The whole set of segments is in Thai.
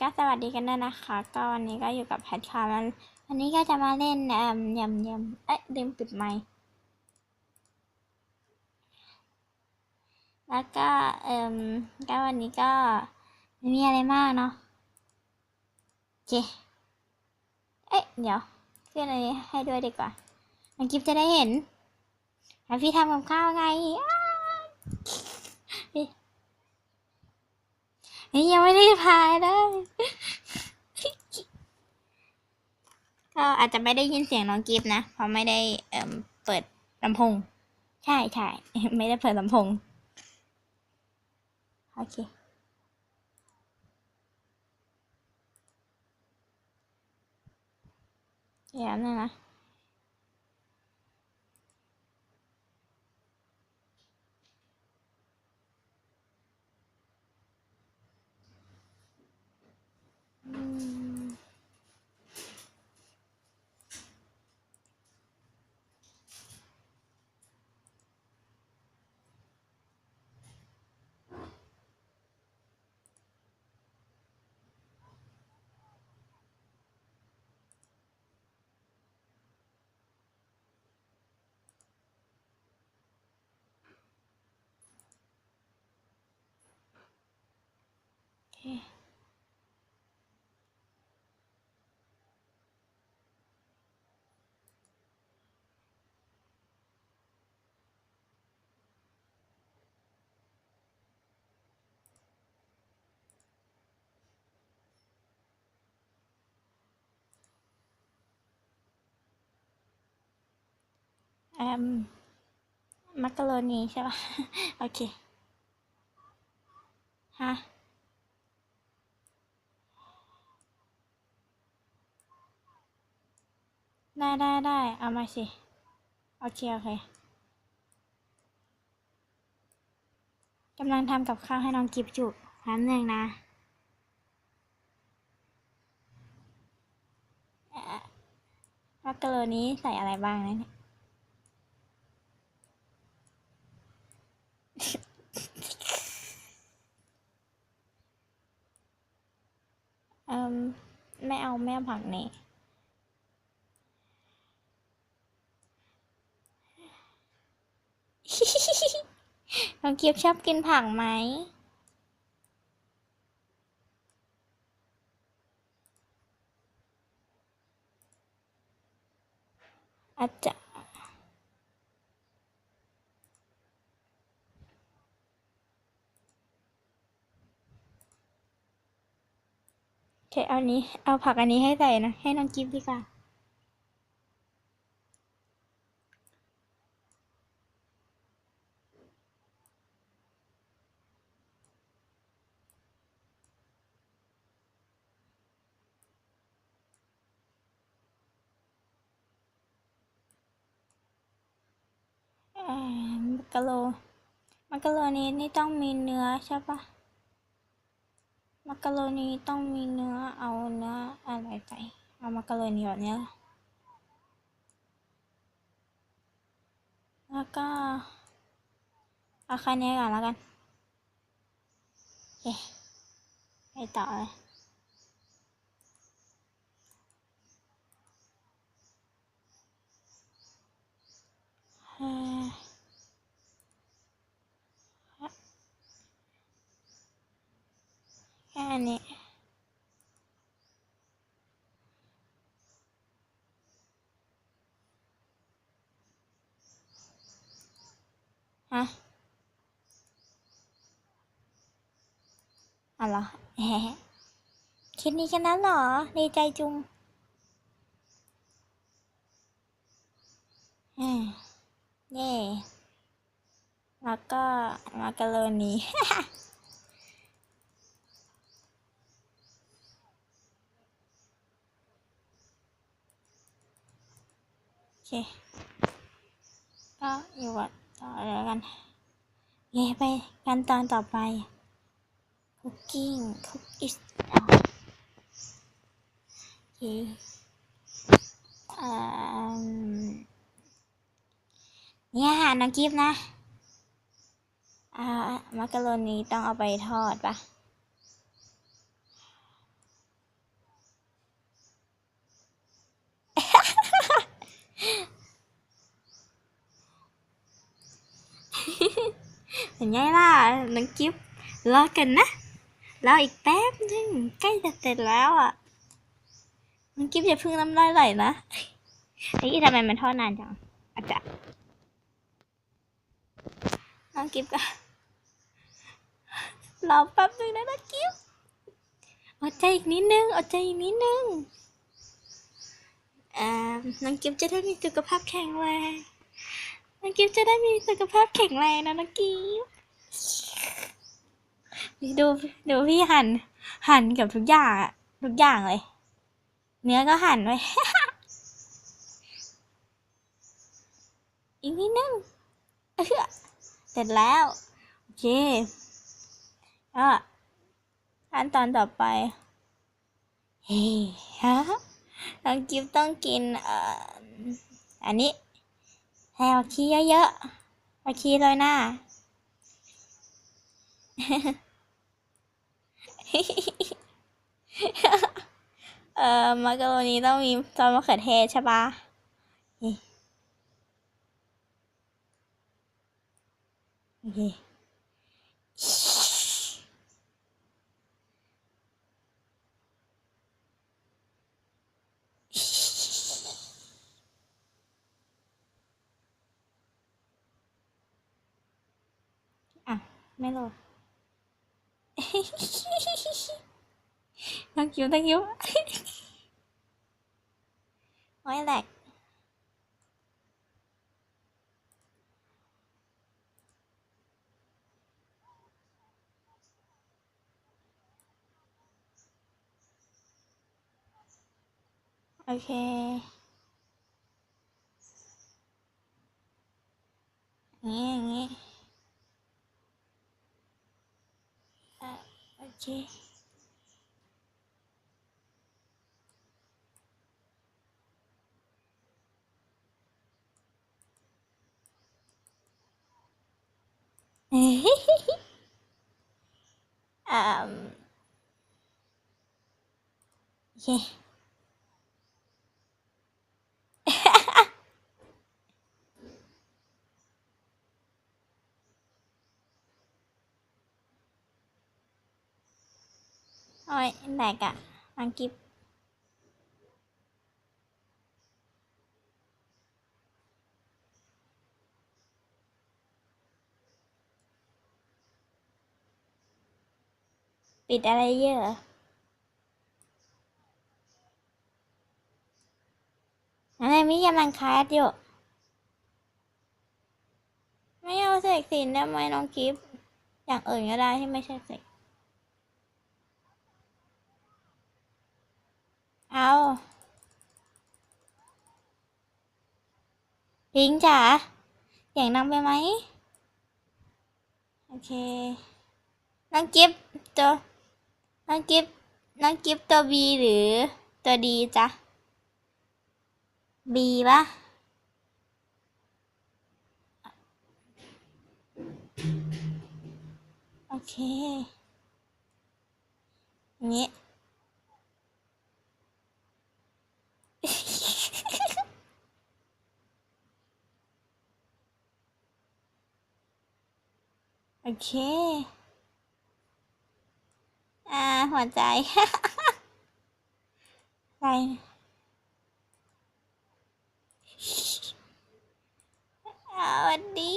ก็สวัสดีกันด้วยนะคะ ก็วันนี้ก็อยู่กับแพทค่ะแล้ววันนี้ก็จะมาเล่นเอ่มยำยำเอ๊ะลืมปิดไมค์แล้วก็เอ่มก็วันนี้ก็ไม่มีอะไรมากเนาะโอเคเอ๊ะเดี๋ยวขึ้นอะไรให้ด้วยดีกว่าน้องกิฟจะได้เห็นแล้วพี่ทำกับข้าวไงอ้าวเฮ้ย ยังไม่ได้พายได้ ก็อาจจะไม่ได้ยินเสียงน้องกิฟนะ เพราะไม่ได้เอ่มเปิดลำโพง ใช่ใช่ไม่ได้เปิดลำโพง โอเคเดี๋ยวนนะ แอมมักกะโรนีใช่ปะโอเค ฮะ ได้ได้ได้เอามาสิ โอเค โอเคกำลังทำกับข้าวให้น้องกิฟจุแป๊บหนึ่งนะมักกะโรนีใส่อะไรบ้างนะเนี่ย เอ่ม แม่เอาไม่ผักนี่น้องกิฟชอบกินผักไหมอาจจะ เอานี้ เอาผักอันนี้ให้ใส่นะ ให้น้องกิฟดีกว่าเอ่อมักกะโรมักกะโรนีนี่ต้องมีเนื้อใช่ปะ มักกะโรนีต้องมีเนื้อเอาเนื้ออะไรใส่เอามักกะโรนีแบบเนี้ยแล้วก็เอาแค่นี้ก่อนแล้วกันโอเคไปต่อเลยเอ่อแค่นี้ ฮะอ๋อเหรแหมคิดนี้แค่นั้นเหรอ ดีใจจุงอืมเย่แล้วก็มาการโรนี เค ก็อยู่กับต่อแล้วกันเย่ไปกันตอนต่อไป cooking cook is โอเคอ่านี่อาหารน้องกิฟต์นะ อ่า มักกะโรนีต้องเอาไปทอดปะ เห็นไงล่ะน้องกิฟรอกันนะรออีกแป๊บนึงใกล้จะเสร็จแล้วอะน้องกิฟอย่าเพิ่งน้ำลายไหลนะไอ้ยี่ทำไมมันทอดนานจังอาจจะน้องกิฟก็รอแป๊บนึงนะน้องกิฟอดใจอีกนิดนึงอดใจอีกนิดนึงอ่าน้องกิฟจะได้มีสุขภาพแข็งแรง น้องกิฟจะได้มีสุขภาพแข็งแรงนะน้องกิฟดูดูพี่หั่นหั่นกับทุกอย่างอะทุกอย่างเลย เนื้อก็หั่นไว้ อีกนิดนึงเออเสร็จแล้ว โอเคก็ขั้นตอนต่อไป เฮ้ฮะน้องกิฟต้องกิน เอ่อ อันนี้ ให้เอาขี้เยอะๆเอาขี้เลยหน้า เอ่อมากกะโรนีต้องมีซอสมะเขือเทศใช่ปะโอเคอะ ไม่โหลด thank you thank you โอ้ยแหลกโอเค อย่างนี้อย่างนี้อะ โอเค อืม โอ้ยแหลกอะอังกิบปิดอะไรเยอะอะไรมิกำลังคาดอยู่ ไม่เอาเสกสินได้ไหมน้องกิฟต์อย่างอื่นก็ได้ที่ไม่ใช่เสกเอา พิงจ๋าเสียงดังไปไหมโอเค น้องกิฟต์ตัว น้องกิฟต์น้องกิฟต์ตัวบีหรือตัวดีจ๊ะบีปะโอเคอย่างนี้ โอเค อ่า หัวใจ อะไรอ่าสวัสดี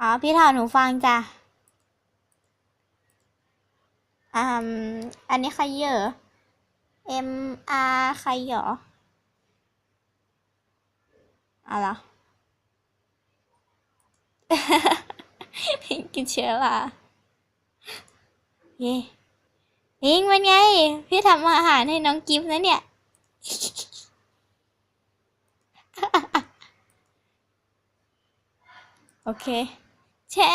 อ๋อ พี่ถามหนูฟังจ้ะอืมอันนี้ใครเหรอ M R ใครเหรออ๋อเหรอ พิงกินเชื้อราเย่พิงเป็นไง พี่ทำอาหารให้น้องกิฟต์นะเนี่ย โอเค แชะ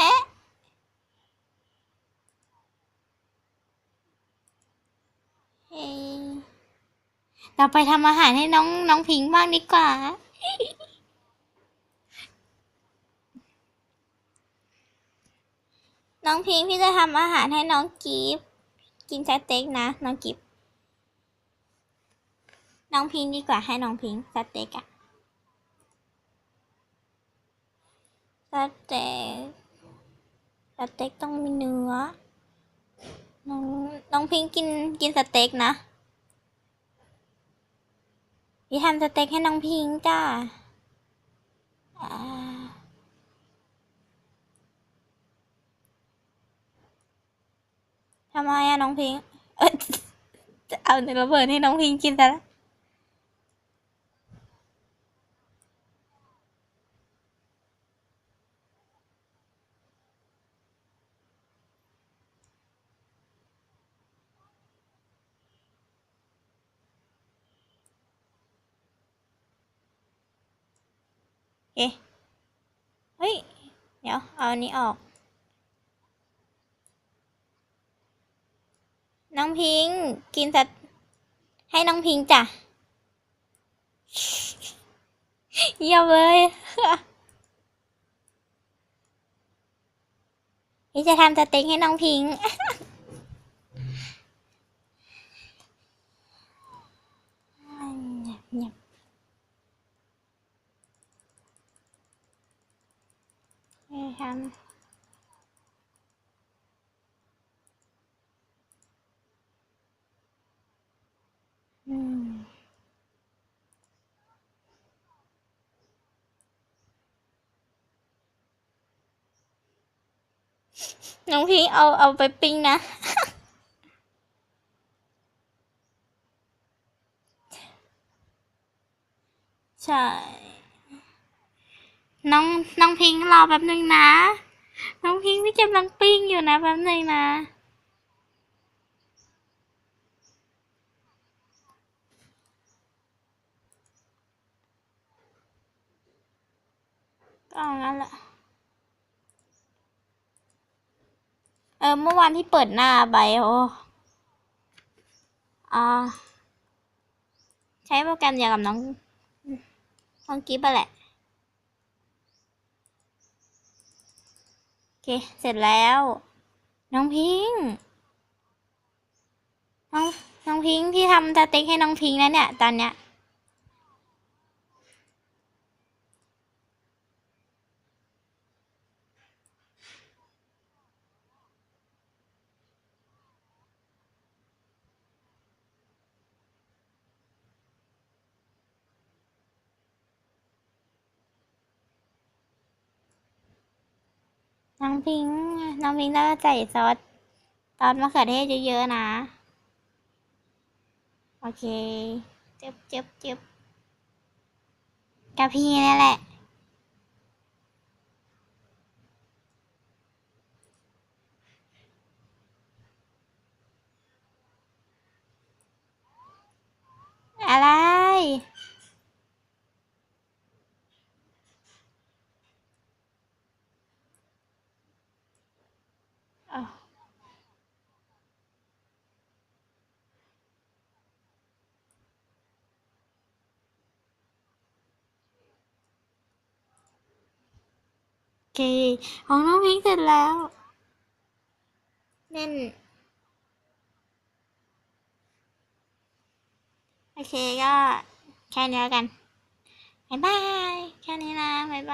เฮ้เราไปทำอาหารให้น้องน้องพิงบ้างดีกว่า น้องพิงพี่จะทำอาหารให้น้องกิฟต์กินสเต็กนะน้องกิฟต์น้องพิงดีกว่าให้น้องพิงสเต็กอะสเต็กสเต็กต้องมีเนื้อ น้องน้องพิงกินกินสเต็กนะพี่ทำสเต็กให้น้องพิงจ้าอ่า ทำไมอะน้องพิงเอจะเอาในระเบิดให้น้องพิงกินซะล้วเอ๊ะเฮ้ย เดี๋ยว เอาอันนี้ออก น้องพิงกินสัตให้น้องพิงจ้ะเยี่ยมเลยนี่จะทำสเต็กให้น้องพิง ทำอืม น้องพิงเอาเอาไปปิ้งนะ ใช่ น้องน้องพิงรอแป๊บนึงนะ น้องพิงพี่กำลังปิ้งอยู่นะแป๊บนึงนะก็งั้นแหละ ออเมื่อวานที่เปิดหน้าไปโอ้อ่าใช้โปรแกรมเดียวกับน้องน้องกิฟต์อะแหละ โอเค เสร็จแล้ว น้องพิงน้องน้องพิงพี่ทำสเต็กให้น้องพิงแล้วเนี่ย ตอนเนี้ย น้องพิงน้องพิงต้องใส่ซอสซอสมะเขือเทศเยอะๆนะ โอเคเจ็บเจ็บเจ็บกับพี่นี่แหละอะไร เค ของน้องพิงเสร็จแล้วเน่น โอเคก็แค่นี้แล้วกัน บ๊ายบาย แค่นี้นะ บ๊ายบาย